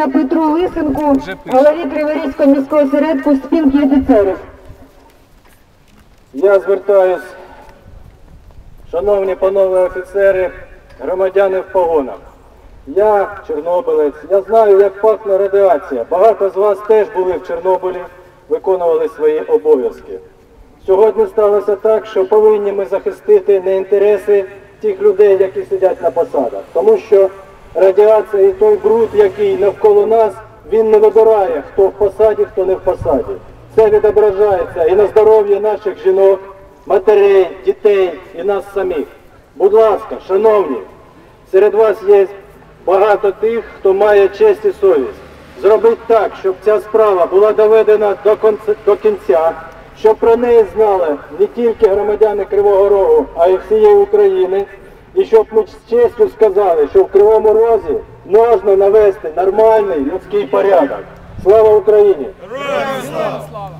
та Петру Лисенку, голові Криворізького міського осередку спілки офіцерів. Я звертаюсь, шановні панове офіцери, громадяни в погонах. Я чорнобилець, я знаю, як пахне радіація. Багато з вас теж були в Чорнобилі, виконували свої обов'язки. Сьогодні сталося так, що повинні ми захистити не інтереси тих людей, які сидять на посадах. Тому що радіація і той бруд, який навколо нас, він не вибирає, хто в посаді, хто не в посаді. Це відображається і на здоров'ї наших жінок, матерей, дітей і нас самих. Будь ласка, шановні, серед вас є багато тих, хто має честь і совість. Зробіть так, щоб ця справа була доведена до, конце- до кінця, щоб про неї знали не тільки громадяни Кривого Рогу, а й всієї України. І щоб ми з честю сказали, що в Кривому Розі можна навести нормальний людський порядок. Слава Україні! Слава!